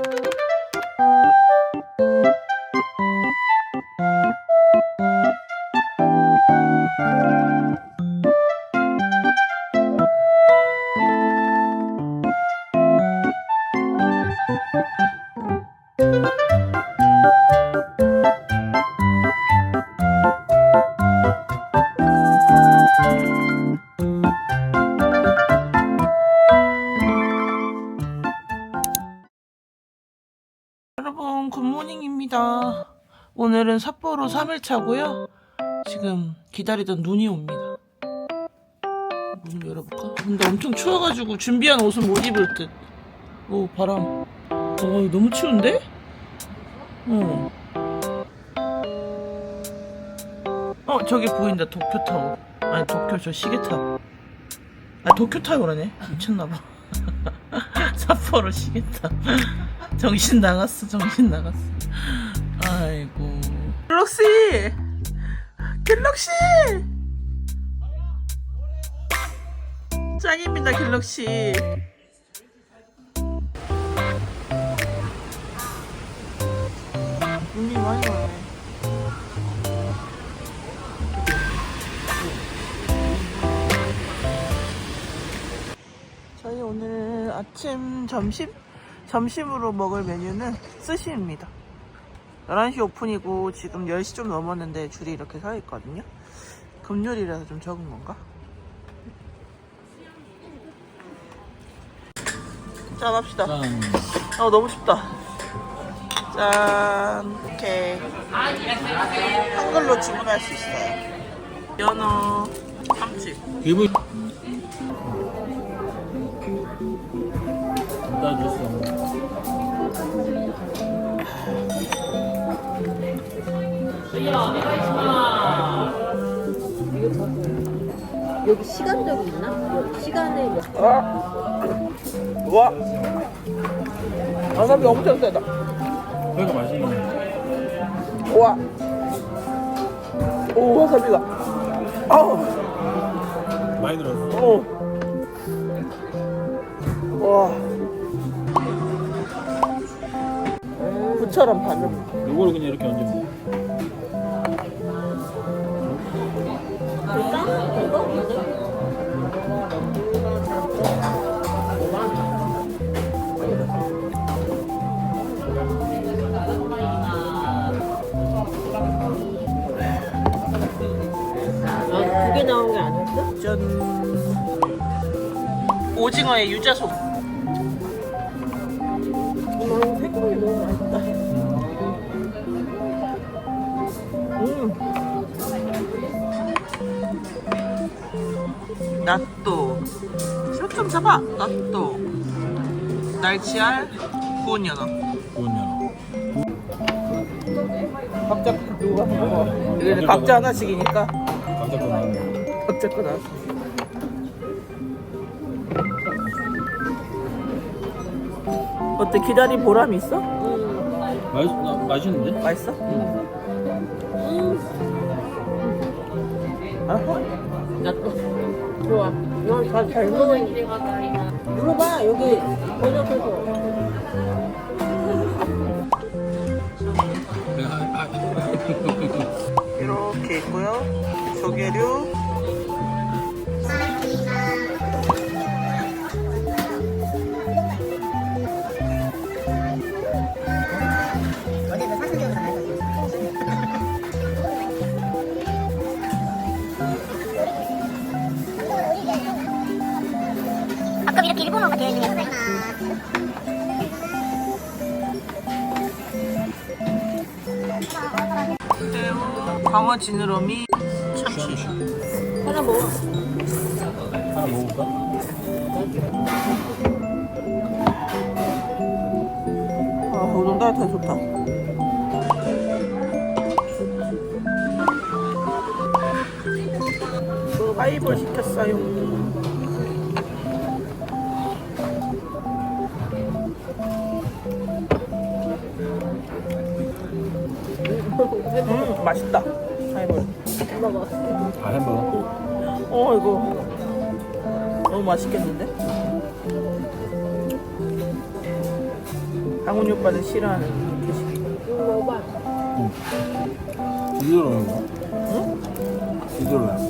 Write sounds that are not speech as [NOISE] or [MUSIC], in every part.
여러 차고요. 지금 기다리던 눈이 옵니다. 문 열어볼까? 근데 엄청 추워가지고 준비한 옷은 못 입을 듯. 오 바람. 어 너무 추운데? 어. 어 저기 보인다 도쿄타워. 아니 도쿄 저 시계타워. 아 도쿄타워라네. 미쳤나봐. [LAUGHS] 삿포로 시계타워. [LAUGHS] 정신 나갔어, 정신 나갔어. 아이고. 갤럭시! 갤럭시! 짱입니다, 갤럭시. 눈이 많이 와네. 저희 오늘 아침, 점심? 점심으로 먹을 메뉴는 스시입니다. 11시 오픈이고 지금 10시 좀 넘었는데 줄이 이렇게 서 있거든요. 금요일이라서 좀 적은 건가? 짠 합시다. 어 너무 춥다. 짠. 오케이. 한글로 주문할 수 있어요. 연어, 참치. 기분 따줬어. 여기 시간적이 있나? 시간에 뭐 아! 우와! 와사비 엄청 세다. 그러니까 맛있네. 우와! 오, 와사비가. 아우! 많이 들었어. 어. 와. 부처럼 반응. 요거를 그냥 이렇게 얹으면 짠. 오징어의 유자소. 음, 새콤이 너무 맛있다. 음. 낫또. 쇼좀 잡아. 낫또. 날치알, 구운 연어. 좋은 연어. 각자 누가 먹어? 이게 각자 하나씩이니까 거 나왔어. 어때 기다린 보람이 있어? 음, 맛있, 나, 맛있는데? 맛있어? 나또 좋아. 난다잘 먹으니까. 물어봐, 여기 번역해서. 아, 아, 이렇게 있고요. 조개류. 새우, 광어 지느러미, 참치. 하나 먹어. 하나 먹어볼까? 아, 우동 따뜻해 좋다. 그 하이볼 시켰어요. 음, 맛있다. 하이볼. 먹어. 아, 햄버거. 어, 이거. 너무 맛있겠는데? 장훈이 오빠는 싫어하는 게시. 이거 먹어봐. 이대로 하는 거야? 응? 이대로 하는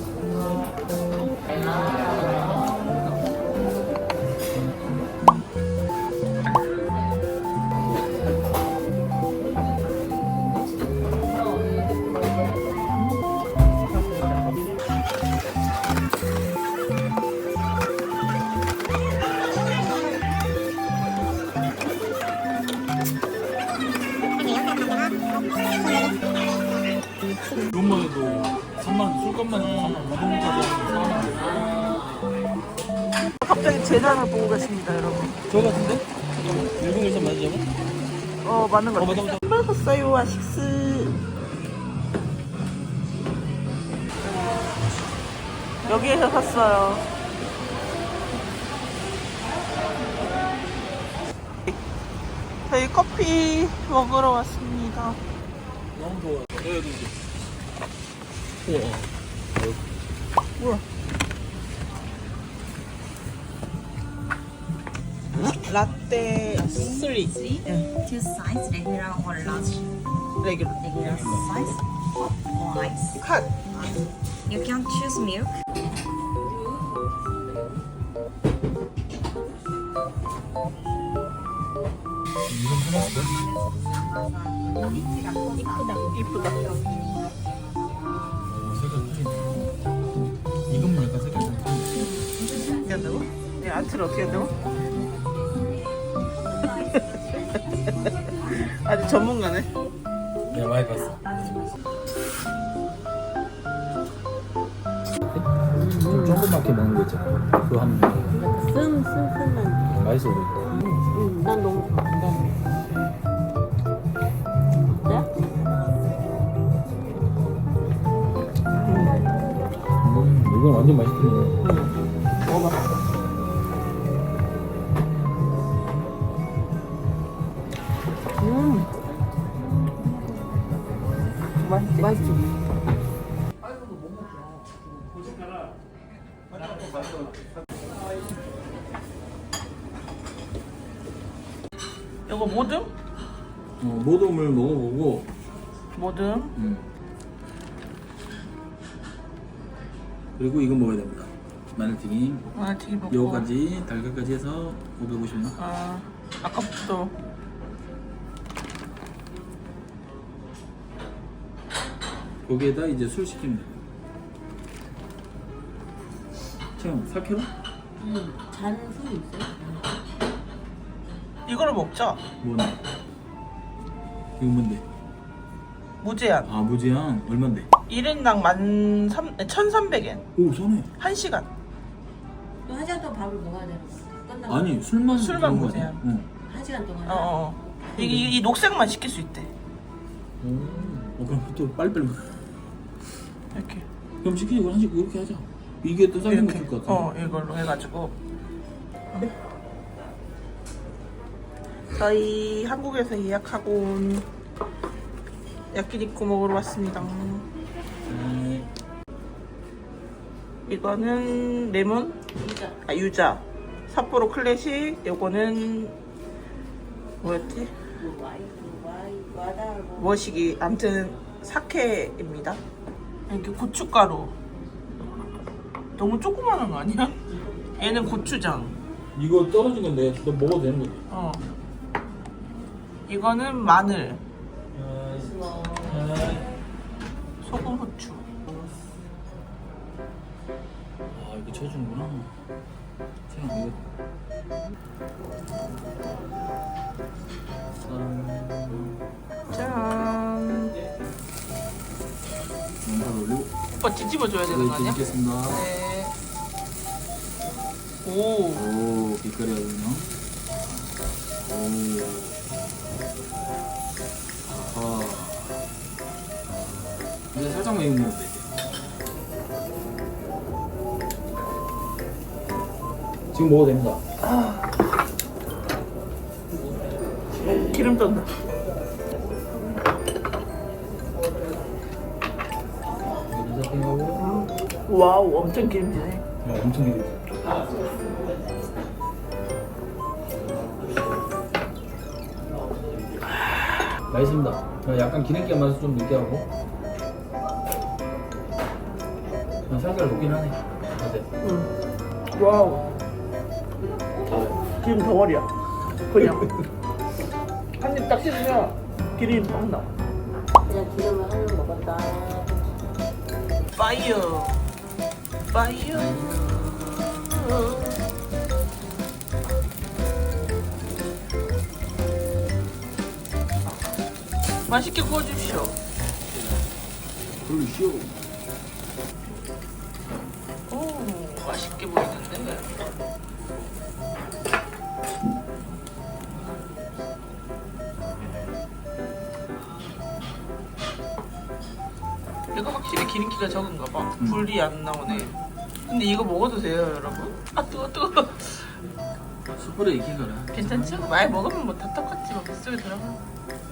이것만 해도 3만 술값만 해도 3만 우동까지 하면 4만 갑자기 재난을 보고 계십니다, 여러분. 저 같은데? 일본에서 맞으자고? 어, 맞는 것 어, 같아요. 맞아, 샀어요, 아식스. 여기에서 샀어요. 저희 커피 먹으러 왔습니다. 너무 좋아. 여기도 이제. 우와. 뭐야? 라떼 3. 응, two size, regular or large. 레귤러. Regular size or ice. 컷. You can choose milk. 이쁘다. 네, 한다고? 아주 전문가네. 내가 많이 봤어. 좀 조그맣게 먹는 거 있잖아. 돼. 슴, 슴, 슴만. 맛있어 보여. 응, 난 너무 좋아 완전 맛있겠네. 먹어봐. 음. 맛있지? 맛있지? 이거 모듬? 어, 모돔을 먹어보고. 모듬. 음. 그리고 이거 먹어야 됩니다. 마늘튀김. 아, 튀김 먹고. 요거까지 달걀까지 해서 550원. 아, 아까부터. 거기에다 이제 술 시키면 돼요. 체험 4kg? 응. 잔 술이 있어요? 이거를 먹자. 뭐네? 이거 뭔데? 무제한. 아 무제한 얼만데? 1인당 1,300엔. 오 싸네. 1시간. 또 한 시간 동안 밥을 먹어야 되는 거 끝나고 아니 술만 술만 그런 거 무제한. 아니야? 응. 한 시간 동안 어, 어. 어. 이, 이, 이 녹색만 시킬 수 있대. 오. 어, 그럼 또 빨리빨리. 이렇게. 그럼 시키지 그럼 한식 그렇게 하자. 이게 또 이렇게. 먹을 것 같아. 어, 이걸로 해가지고. 저희 한국에서 예약하고 온 야끼니쿠 먹으러 왔습니다. 이거는 레몬, 진짜 아 유자, 삿포로 클래식. 요거는 뭐였지? 뭐 와다 뭐 무엇이기 아무튼 사케입니다. 이렇게 고춧가루. 너무 조그마한 거 아니야? 얘는 고추장. 이거 떨어진 건데 너 먹어도 되는 거지? 어. 이거는 마늘, 소금, 후추. 아 이거 쳐주는구나. 체험 이거. 짠. 올리고. 오빠 뒤집어줘야 되는 거 네, 아니야? 드리겠습니다. 네. 오. 오, 빛깔이 아주 그냥. 오. 아하. 이제 살짝만 익으면 돼, 지금 먹어도 됩니다. 기름 떤다. 와우, 엄청 기름지네. 야, 엄청 기름. 맛있습니다. 약간 기름기 맛은 좀 느끼하고. 그냥 살짝 녹긴 하네. 맞아요. 응. 와우. 기름 덩어리야. 그냥. [LAUGHS] 한 입 딱 씹으면 기름이 팍 나와. 그냥 기름을 하나 먹었다. 파이어. 파이어. 맛있게 구워주시오. 그러시오. 오, 맛있게 보이는데. 이거 확실히 기름기가 적은가 봐. 음. 불이 안 나오네. 근데 이거 먹어도 돼요, 여러분? [LAUGHS] 아, 뜨거, 뜨거. 숯불에 익힌 거라. 괜찮죠? 많이 먹으면 뭐다 똑같지, 뭐 뱃속에 들어가.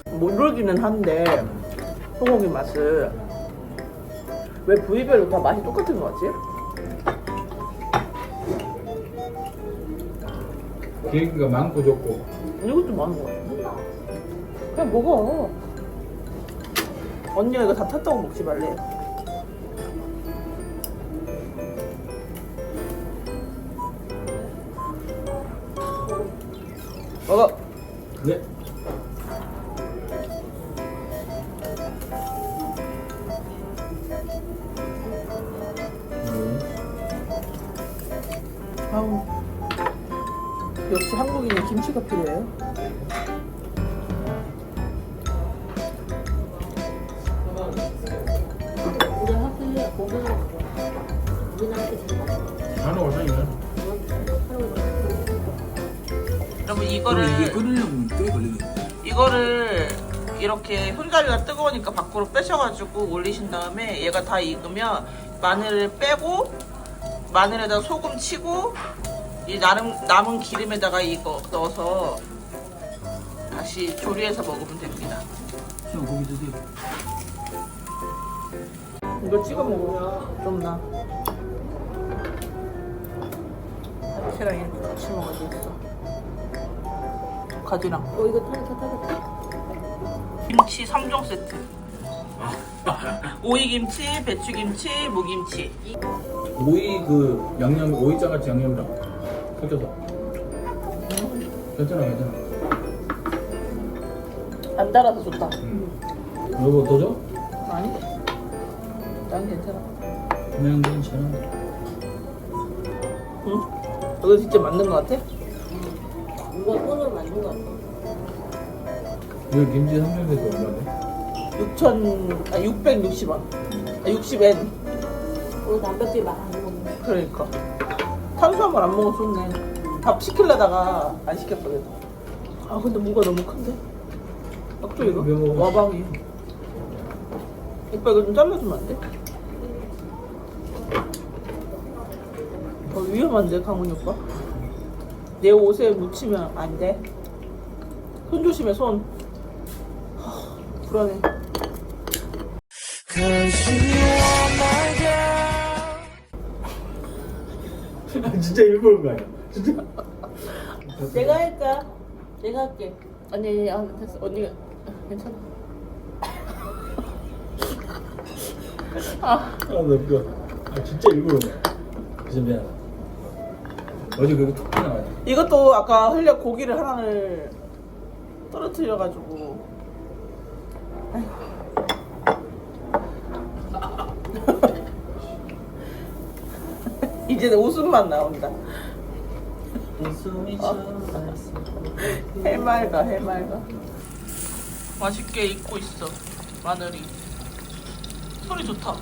모르기는 한데, 소고기 맛을. 왜 부위별로 다 맛이 똑같은 거 같지? 기름기가 많고 적고. 이것도 많은 거 같아. 그냥 먹어. 언니가 이거 다 탔다고 먹지 말래. 먹어. 네. 음. 아우. 역시 한국인은 김치가 필요해요. 여러분 이게 이거를 끓으려면 꽤 걸리거든. 이거를 이렇게 손잡이가 뜨거우니까 밖으로 빼셔가지고 올리신 다음에 얘가 다 익으면 마늘을 빼고 마늘에다 소금 치고 이 남은, 남은 기름에다가 이거 넣어서 다시 조리해서 먹으면 됩니다. 형 고기 드세요. 이거 찍어 먹으면 좀 나. 야채랑 이렇게 같이 먹어도 있어. 가지랑 어, 이거 타겠다, 타겠다. 김치 3종 세트. 오이김치, 배추김치, 무김치. 오이 그 양념 오이장 같이 양념이랑 섞여서. 괜찮아 괜찮아. 안 달아서 좋다. 여보 더 줘? 난 괜찮아. 그냥 괜찮아. 응? 이거 진짜 맞는 것 같아? 이거 손으로 만든 거 같아. 이거 김치 3명에서 얼마인데? 6천, 아, 660원. 아, 60엔. 우리 단백질 많이 먹는 그러니까. 탄수화물 안 먹어 좋네. 밥 시키려다가 안 시켰거든. 아, 근데 무가 너무 큰데? 딱또 이거? 왜 먹어? 와방이. 오빠 이거 좀 잘라주면 안 돼? 어, 위험한데, 강훈이 오빠? 내 옷에 묻히면 안 돼. 손 조심해, 손. 하, 불안해. 아, 진짜 일부러 온 거 아니야? 진짜? [LAUGHS] 내가 할까? 내가 할게. 아니, 아니, 아, 됐어. 언니가. 괜찮아. 아, 아, 나 웃겨. 아, 진짜 일부러 온 거야. 진짜 미안하다. 어제 그거 톡 나가지. 이것도 아까 흘려 고기를 하나를 떨어뜨려가지고. 아이고. [LAUGHS] 이제 웃음만 나온다. 웃음이 해맑아, 해맑아. 맛있게 익고 있어, 마늘이. 소리 좋다.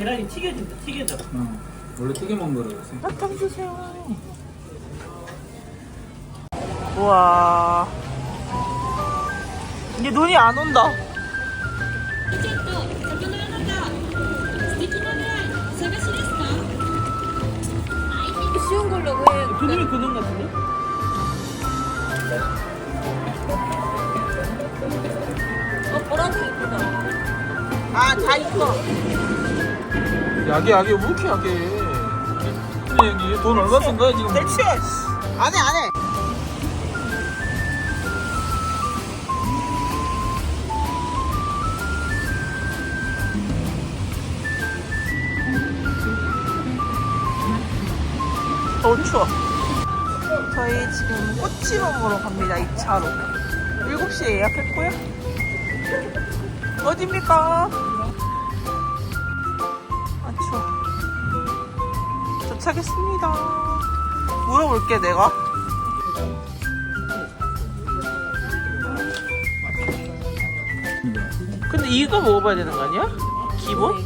계란이 튀겨진다, 튀겨져. 어. 원래 튀겨 먹는 거라 그랬어. 사탕 주세요. 우와. 이제 눈이 안 온다. 쉬운 걸로 해. 그림이 그는 같은데? 어, 보라색 이쁘다. 아, 다 있어. 야게 야게 왜 이렇게 근데 여기 돈 얼마 쓴 거야 지금 내 치워. 안 해, 안 해. 너무 추워. 저희 지금 먹으러 갑니다, 2차로. 7시에 예약했고요. 어딥니까? 도착했습니다. 물어볼게, 내가. 근데 이거 먹어봐야 되는 거 아니야? 기본?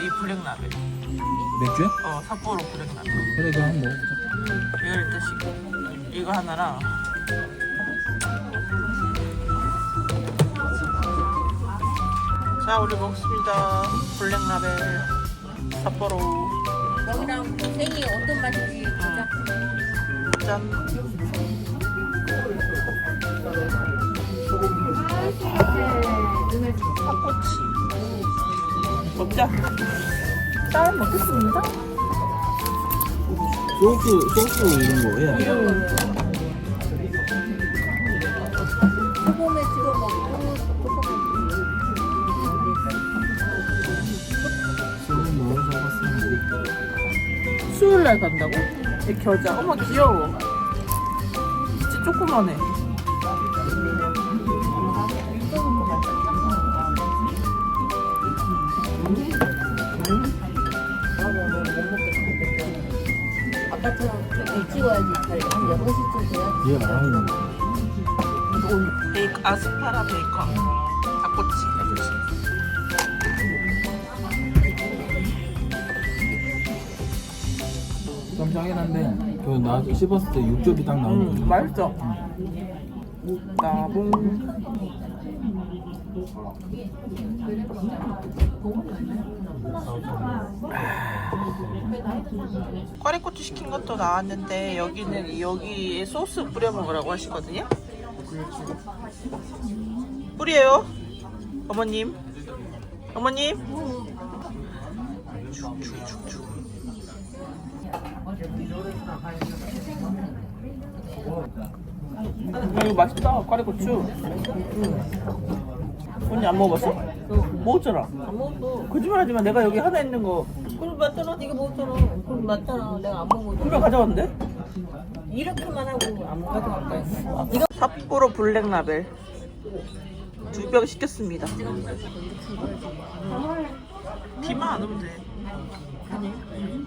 이 블랙라벨. 맥주야? 어, 삿포로 블랙라벨. 그래 이거 일단 시고 이거 하나랑. 자 우리 먹습니다. 블랙라벨 삿포로. 여기랑 생이 어떤 맛인지 보자. 짠. 팥꼬치 먹자. 짠 먹겠습니다 소스 소스 이런 거 해야 돼 소금에 찍어 먹고 소금 넣어서 봤으면 수요일 날 간다고? 이 겨자. 어머 귀여워. 진짜 조그만해 6시쯤 돼야지. 얘 말하는 거. 베이컨, 아스파라 베이컨 닭꼬치. 깜짝이긴 한데 그나 씹었을 때 육즙이 딱 나오는 음, 거지 맛있어 나봉 꽈리고추 시킨 것도 나왔는데 여기는 여기에 소스 뿌려 먹으라고 하시거든요? 뿌려요? 어머님? 어머님? 이거 맛있다 꽈리고추 언니 안 먹어봤어? 먹었잖아 안 먹었어. 거짓말하지 마 내가 여기 하나 있는 거 그럼 맞잖아. 네가 먹었잖아. 그럼 맞잖아. 내가 안 먹어도. 분명 가져왔는데? 이렇게만 하고 안 가져갈까. 네가 삿포로 블랙 라벨 두 병 시켰습니다 비만 안 오면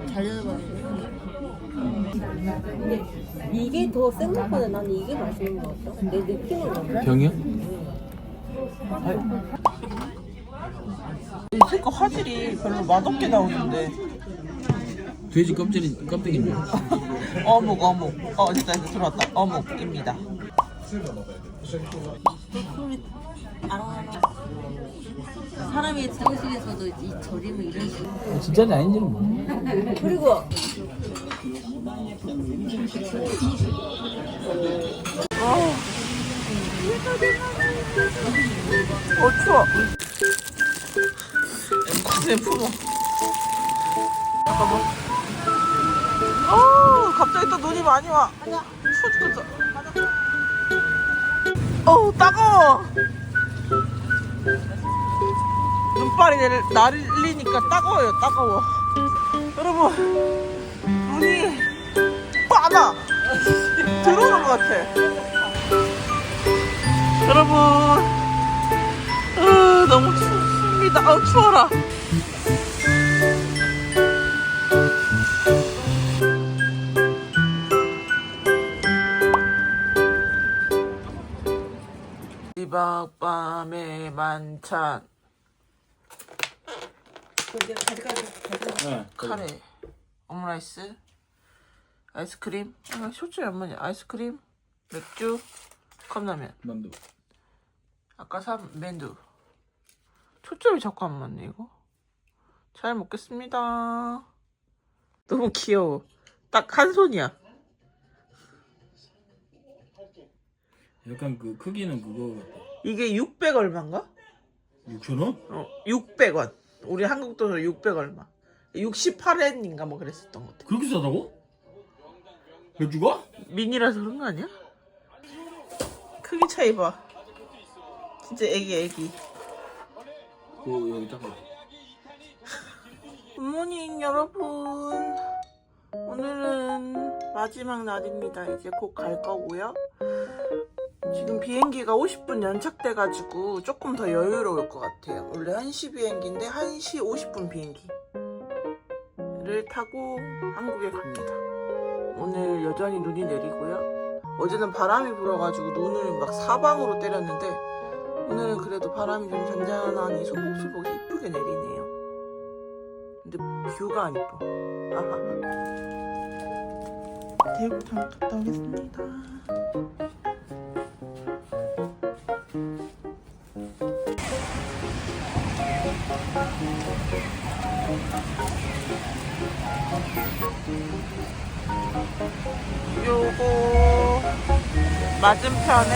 돼잘 열어봐. 근데 이게 더센 것보다 나는 이게 맛있는 것 같아. 내 느낌은 그래. 병이야? 이 색깔 화질이 별로 맛없게 나오는데. 돼지 껍질이 껍데기인데. [LAUGHS] 어묵 어묵. 어 됐다 됐다. 들어왔다. 어묵입니다. 사람이 사무실에서도 이 절임을 이런 식으로. 진짜인지 아닌지는 모르 그리고 어 추워. 가슴에 품어 잠깐만 어 갑자기 또 눈이 많이 와. 추워 죽겠어. 어우 따가워. 눈발이 날리니까 따가워요 따가워. 여러분 눈이 빠나. 들어오는 것 같아 여러분. 으, 너무 춥습니다. 아우 추워라. 이박 밤의 만찬. 네. 카레. 오므라이스. 아이스크림. 아, 쇼츠 안 맞냐 아이스크림. 맥주. 컵라면. 만두 아까 산 맨두 초점이 자꾸 안 맞네 이거 잘 먹겠습니다 너무 귀여워. 딱 한 손이야. 약간 그 크기는 그거 같아. 이게 600 얼마인가? 6천 원? 어, 600원. 우리 한국 돈으로 600 얼마. 68엔인가 뭐 그랬었던 것 같아. 그렇게 싸다고? 맥주가? 미니라서 그런 거 아니야? 크기 차이 봐. 진짜 애기 애기. 그 여기 잠깐. [LAUGHS] 굿모닝 여러분. 오늘은 마지막 날입니다. 이제 곧 갈 거고요. 지금 비행기가 50분 연착돼가지고 조금 더 여유로울 것 같아요. 원래 1시 비행기인데 1시 50분 비행기를 타고 한국에 갑니다. 오늘 여전히 눈이 내리고요. 어제는 바람이 불어가지고 눈을 막 사방으로 때렸는데 오늘은 그래도 바람이 좀 잔잔하니 소복소복 이쁘게 내리네요. 근데 뷰가 안 이뻐. 아하. 대구탕 갔다 오겠습니다. 요거 맞은편에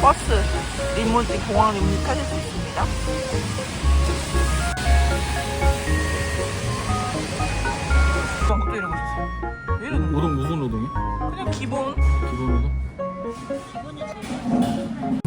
버스 리무진 공항 타실 수 있습니다. 이러고 있었어. 왜 이러는 거야? 노동 무슨 노동이? 그냥 기본 기본 노동? 기본이